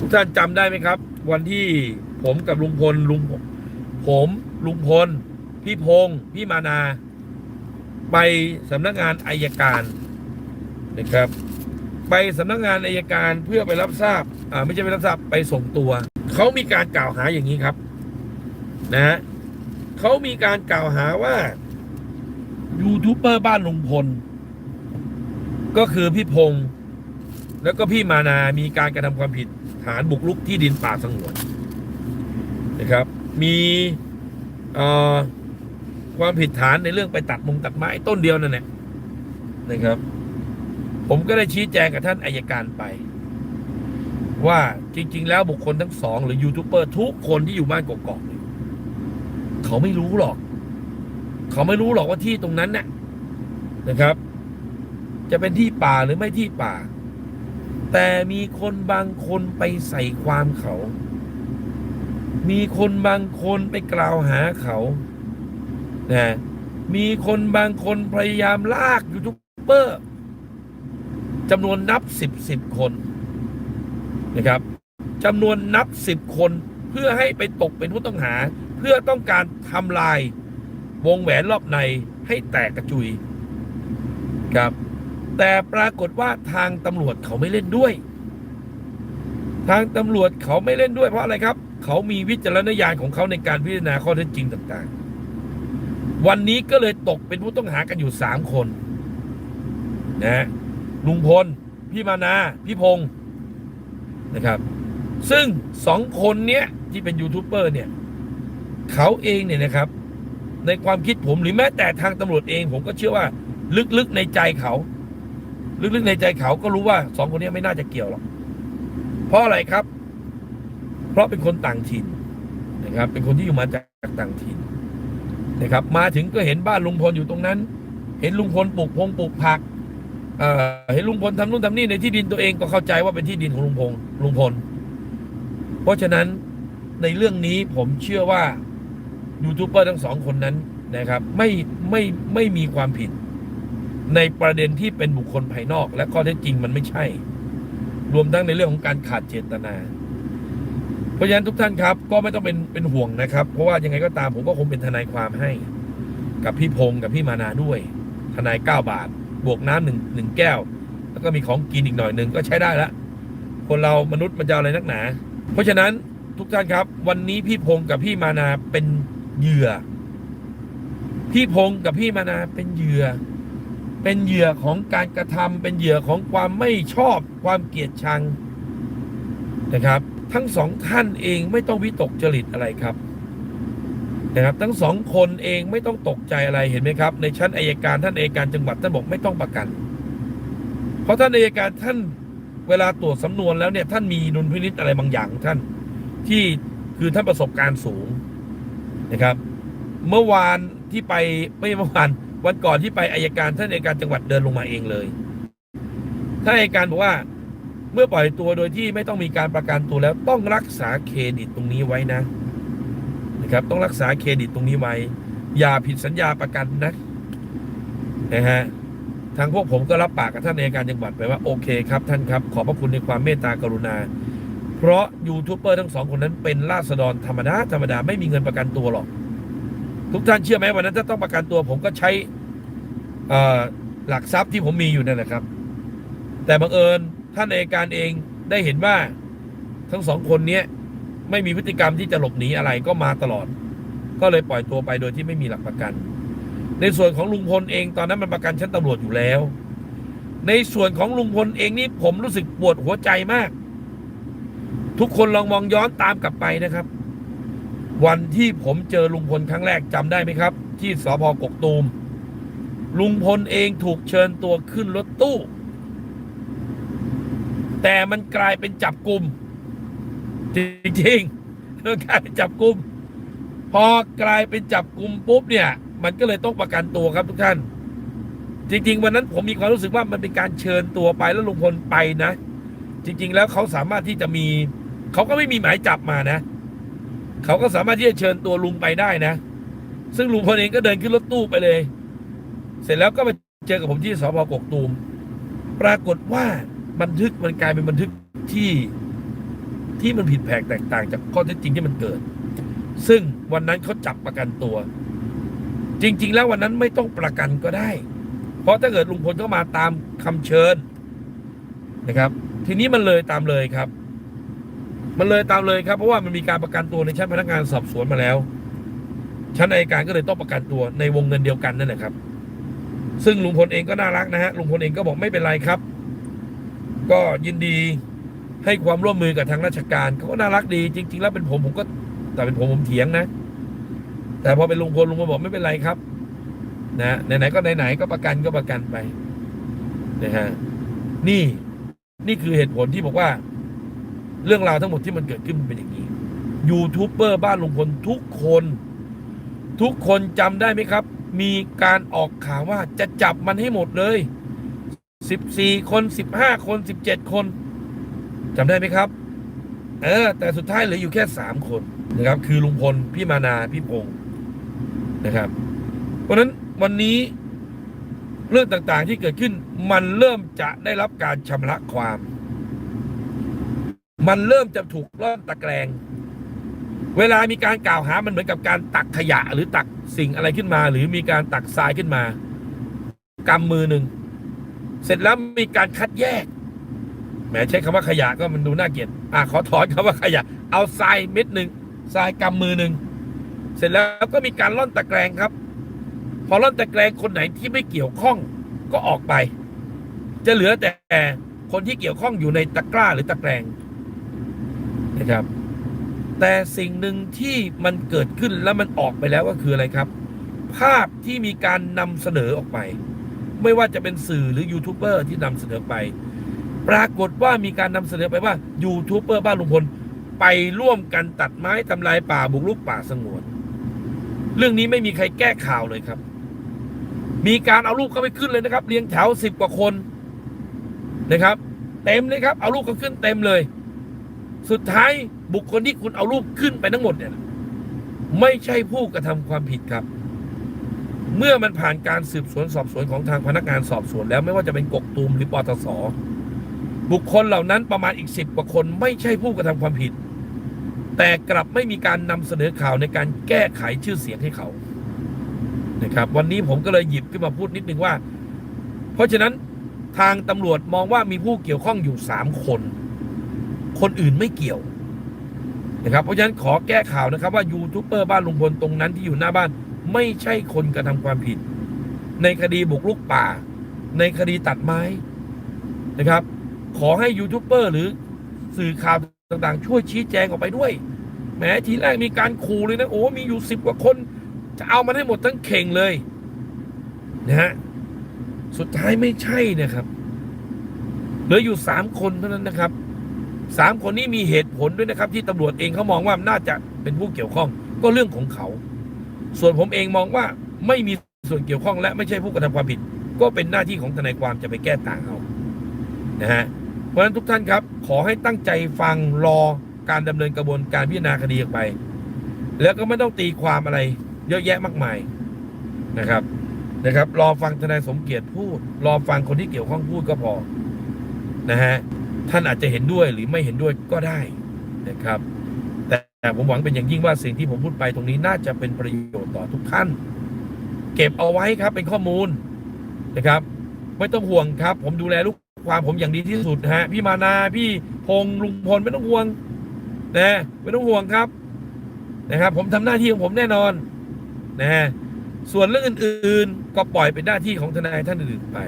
ทุกท่านจำได้ไหมครับ วันที่ผมกับลุงพลลุงผมลุงพล พี่พงศ์พี่มานา ไปสำนักงานอายการนะครับ ไปสำนักงานอายการเพื่อไปรับทราบอ่าไม่ใช่ไปรับทราบไปส่งตัวเขามีการกล่าวหาอย่างนี้ครับ นะฮะเขามีการกล่าวหาว่ายูทูบเบอร์บ้านลุงพล ก็คือพี่พงศ์แล้วก็พี่มานา มีการกระทำความผิด ฐานบุกรุกที่ดินป่าสงวนนะครับ มีความผิดฐานในเรื่องไปตัดมุงตัดไม้ต้นเดียวนั่นแหละนะครับ ผมก็ได้ชี้แจงกับท่านอายการไป ว่าจริง ๆ แล้วบุคคลทั้งสอง หรือยูทูบเบอร์ทุกคนที่อยู่บ้านกอกๆเนี่ยเขาไม่รู้หรอก เขาไม่รู้หรอกว่าที่ตรงนั้นเนี่ยนะครับ จะเป็นที่ป่าหรือไม่ที่ป่า แต่มีคนบางคนไปใส่ความเขา มีคนบางคนไปกล่าวหาเขานะมีคนบางคนพยายามลากยูทูบเบอร์จำนวนนับสิบสิบคนนะครับจำนวนนับสิบคนเพื่อให้ไปตกเป็นผู้ต้องหา เพื่อต้องการทำลายวงแหวนรอบในให้แตกกระจุยครับ แต่ปรากฏว่าทางตำรวจเขาไม่เล่นด้วย ทางตำรวจเขาไม่เล่นด้วยเพราะอะไรครับ เขามีวิจารณญาณของเขาในการพิจารณาข้อเท็จจริงต่างๆ วันนี้ก็เลยตกเป็นผู้ต้องหากันอยู่สามคนนะลุงพล พี่มานา พี่พงศ์นะครับ ซึ่งสองคนเนี้ยที่เป็นยูทูบเบอร์เนี่ย เขาเองเนี่ยนะครับ ในความคิดผมหรือแม้แต่ทางตำรวจเองผมก็เชื่อว่าลึกๆในใจเขา ลึกๆในใจเขาก็รู้ว่าสองคนนี้ไม่น่าจะเกี่ยวหรอกเพราะอะไรครับ เพราะเป็นคนต่างถิ่นนะครับ เป็นคนที่อยู่มาจากต่างถิ่นนะครับ มาถึงก็เห็นบ้านลุงพลอยู่ตรงนั้น เห็นลุงพลปลูกพงปลูกผักเอ่อเห็นลุงพลทำนู่นทำนี่ในที่ดินตัวเองก็เข้าใจว่าเป็นที่ดินของลุงพงลุงพล เพราะฉะนั้นในเรื่องนี้ผมเชื่อว่ายูทูบเบอร์ทั้งสองคนนั้นนะครับ ไม่ไม่ไม่มีความผิด ในประเด็นที่เป็นบุคคลภายนอก และข้อเท็จจริงมันไม่ใช่ รวมทั้งในเรื่องของการขาดเจตนา เพราะฉะนั้นทุกท่านครับ ก็ไม่ต้องเป็นเป็นห่วงนะครับ เพราะว่ายังไงก็ตามผมก็คงเป็นทนายความให้ กับพี่พงศ์กับพี่มานาด้วย ทนายเก้าบาท บวกน้ำหนึ่งหนึ่งแก้ว แล้วก็มีของกินอีกหน่อยหนึ่งก็ใช้ได้ละคนเรามนุษย์มันจะอะไรนักหนา เพราะฉะนั้นทุกท่านครับ วันนี้พี่พงศ์กับพี่มานาเป็นเหยื่อ พี่พงศ์กับพี่มานาเป็นเหยื่อ เป็นเหยื่อของการกระทำเป็นเหยื่อของความไม่ชอบความเกลียดชังนะครับ ทั้งสองท่านเองไม่ต้องวิตกจริตอะไรครับนะครับ ทั้งสองคนเองไม่ต้องตกใจอะไรเห็นไหมครับ ในชั้นอายการท่านอายการจังหวัดท่านบอกไม่ต้องประกัน เพราะท่านอายการท่านเวลาตรวจสำนวนแล้วเนี่ยท่านมีดุลพินิจอะไรบางอย่างท่านที่คือท่านประสบการณ์สูงนะครับ เมื่อวานที่ไปไม่เมื่อวาน วันก่อนที่ไปอายการท่านอายการจังหวัดเดินลงมาเองเลยท่านอายการบอกว่า เมื่อปล่อยตัวโดยที่ไม่ต้องมีการประกันตัวแล้วต้องรักษาเครดิตตรงนี้ไว้นะนะครับ ต้องรักษาเครดิตตรงนี้ไว้ อย่าผิดสัญญาประกันนะนะฮะทางพวกผมก็รับปากกับท่านอายการจังหวัดไปว่าโอเคครับท่านครับ ขอบพระคุณในความเมตตากรุณา เพราะยูทูบเบอร์ทั้งสองคนนั้นเป็นราษฎรธรรมดาธรรมดาไม่มีเงินประกันตัวหรอก ทุกท่านเชื่อไหมวันนั้นถ้าต้องประกันตัวผมก็ใช้หลักทรัพย์ที่ผมมีอยู่นั่นแหละครับ แต่บังเอิญท่านอัยการเองได้เห็นว่าทั้งสองคนนี้ไม่มีพฤติกรรมที่จะหลบหนีอะไรก็มาตลอด ก็เลยปล่อยตัวไปโดยที่ไม่มีหลักประกัน ในส่วนของลุงพลเองตอนนั้นมันประกันชั้นตำรวจอยู่แล้ว ในส่วนของลุงพลเองนี่ผมรู้สึกปวดหัวใจมาก ทุกคนลองมองย้อนตามกลับไปนะครับ วันที่ผมเจอลุงพลครั้งแรกจำได้ไหมครับ ที่สพกกตูม ลุงพลเองถูกเชิญตัวขึ้นรถตู้ แต่มันกลายเป็นจับกลุ่มจริงๆมันกลายเป็นจับกลุ่มพอกลายเป็นจับกลุ่มปุ๊บเนี่ย มันก็เลยต้องประกันตัวครับทุกท่าน จริง ๆ วันนั้นผมมีความรู้สึกว่ามันเป็นการเชิญตัวไปแล้วลุงพลไปนะ จริง ๆ แล้วเขาสามารถที่จะมี เขาก็ไม่มีหมายจับมานะ เขาก็สามารถที่จะเชิญตัวลุงไปได้นะ ซึ่งลุงพลเองก็เดินขึ้นรถตู้ไปเลย เสร็จแล้วก็มาเจอกับผมที่สพกกตูม ปรากฏว่าบันทึกมันกลายเป็นบันทึกที่ที่มันผิดแผกแตกต่างจากข้อเท็จจริงที่มันเกิด ซึ่งวันนั้นเขาจับประกันตัว จริง ๆ แล้ววันนั้นไม่ต้องประกันก็ได้ เพราะถ้าเกิดลุงพลเข้ามาตามคำเชิญนะครับ ทีนี้มันเลยตามเลยครับ มันเลยตามเลยครับ เพราะว่ามันมีการประกันตัวในชั้นพนักงานสอบสวนมาแล้ว ชั้นอัยการก็เลยต้องประกันตัวในวงเงินเดียวกันนั่นแหละครับ ซึ่งลุงพลเองก็น่ารักนะฮะลุงพลเองก็บอกไม่เป็นไรครับ ก็ยินดีให้ความร่วมมือกับทางราชการเขาก็น่ารักดี จริง ๆ แล้วเป็นผมผมก็แต่เป็นผมผมเถียงนะ แต่พอเป็นลุงพลลุงพลบอกไม่เป็นไรครับ นะไหนๆก็ไหนๆก็ประกันก็ประกันไปนะฮะนี่นี่คือเหตุผลที่บอกว่า เรื่องราวทั้งหมดที่มันเกิดขึ้นมันเป็นอย่างนี้ยูทูบเบอร์บ้านลุงพลทุกคน ทุกคนจำได้ไหมครับ มีการออกข่าวว่าจะจับมันให้หมดเลย 14 คน 15 คน 17 คนจำได้ไหมครับ เออ แต่สุดท้ายเหลืออยู่แค่ 3 คนนะครับ คือลุงพลพี่มานาพี่พงศ์นะครับ เพราะฉะนั้นวันนี้เรื่องต่างๆที่เกิดขึ้นมันเริ่มจะได้รับการชำระความ มันเริ่มจะถูกล่อนตะแกรงเวลามีการกล่าวหามันเหมือนกับการตักขยะ หรือตักสิ่งอะไรขึ้นมา หรือมีการตักทรายขึ้นมากำมือหนึ่งเสร็จแล้วมีการคัดแยกแหมใช้คำว่าขยะก็มันดูน่าเกลียดอะขอถอนคำว่าขยะ เอาทรายเม็ดหนึ่งทรายกำมือหนึ่งเสร็จแล้วก็มีการล่อนตะแกรงครับ พอล่อนตะแกรงคนไหนที่ไม่เกี่ยวข้องก็ออกไป จะเหลือแต่คนที่เกี่ยวข้องอยู่ในตะกร้าหรือตะแกรง นะครับ แต่สิ่งหนึ่งที่มันเกิดขึ้นแล้วมันออกไปแล้วก็คืออะไรครับ ภาพที่มีการนำเสนอออกไป ไม่ว่าจะเป็นสื่อหรือยูทูบเบอร์ที่นำเสนอไป ปรากฏว่ามีการนำเสนอไปว่ายูทูบเบอร์บ้านลุงพลไปร่วมกันตัดไม้ทำลายป่าบุกรุกป่าสงวน เรื่องนี้ไม่มีใครแก้ข่าวเลยครับ มีการเอารูปเข้าไปขึ้นเลยนะครับ เรียงแถวสิบกว่าคนนะครับ เต็มเลยครับ เอารูปเขาขึ้นเต็มเลย สุดท้ายบุคคลที่คุณเอารูปขึ้นไปทั้งหมดเนี่ย ไม่ใช่ผู้กระทำความผิดครับ เมื่อมันผ่านการสืบสวนสอบสวนของทางพนักงานสอบสวนแล้วไม่ว่าจะเป็นกกตูมหรือปตสบุคคลเหล่านั้นประมาณอีกสิบกว่าคนไม่ใช่ผู้กระทำความผิด แต่กลับไม่มีการนำเสนอข่าวในการแก้ไขชื่อเสียงให้เขานะครับ วันนี้ผมก็เลยหยิบขึ้นมาพูดนิดนึงว่า เพราะฉะนั้นทางตำรวจมองว่ามีผู้เกี่ยวข้องอยู่สามคน คนอื่นไม่เกี่ยวนะครับเพราะฉะนั้นขอแก้ข่าวนะครับว่ายูทูบเบอร์บ้านลุงพลตรงนั้นที่อยู่หน้าบ้าน ไม่ใช่คนกระทำความผิด ในคดีบุกรุกป่า ในคดีตัดไม้นะครับ ขอให้ยูทูบเบอร์หรือสื่อข่าวต่างๆ ช่วยชี้แจงออกไปด้วยแหมทีแรกมีการขู่เลยนะโอ้มีอยู่สิบกว่าคน จะเอามันให้หมดทั้งเข่งเลยนะฮะสุดท้ายไม่ใช่นะครับเหลืออยู่สามคนเท่านั้นนะครับ สามคนนี้มีเหตุผลด้วยนะครับ ที่ตำรวจเองเขามองว่าน่าจะเป็นผู้เกี่ยวข้อง ก็เรื่องของเขา ส่วนผมเองมองว่าไม่มีส่วนเกี่ยวข้องและไม่ใช่ผู้กระทำความผิด ก็เป็นหน้าที่ของทนายความจะไปแก้ต่างเอานะฮะเพราะฉะนั้นทุกท่านครับ ขอให้ตั้งใจฟังรอการดำเนินกระบวนการพิจารณาคดีออกไป แล้วก็ไม่ต้องตีความอะไร เยอะแยะมากมายนะครับนะครับ รอฟังทนายสมเกียรติพูด รอฟังคนที่เกี่ยวข้องพูดก็พอนะฮะ ท่านอาจจะเห็นด้วยหรือไม่เห็นด้วยก็ได้นะครับ แต่ผมหวังเป็นอย่างยิ่งว่าสิ่งที่ผมพูดไปตรงนี้น่าจะเป็นประโยชน์ต่อทุกท่าน เก็บเอาไว้ครับเป็นข้อมูลนะครับ ไม่ต้องห่วงครับ ผมดูแลลูกความผมอย่างดีที่สุดฮะพี่มานาพี่พงษ์ลุงพลไม่ต้องห่วงนะไม่ต้องห่วงครับนะครับ ผมทำหน้าที่ของผมแน่นอนนะส่วนเรื่องอื่น ๆ ก็ปล่อยเป็นหน้าที่ของทนายท่านอื่นไป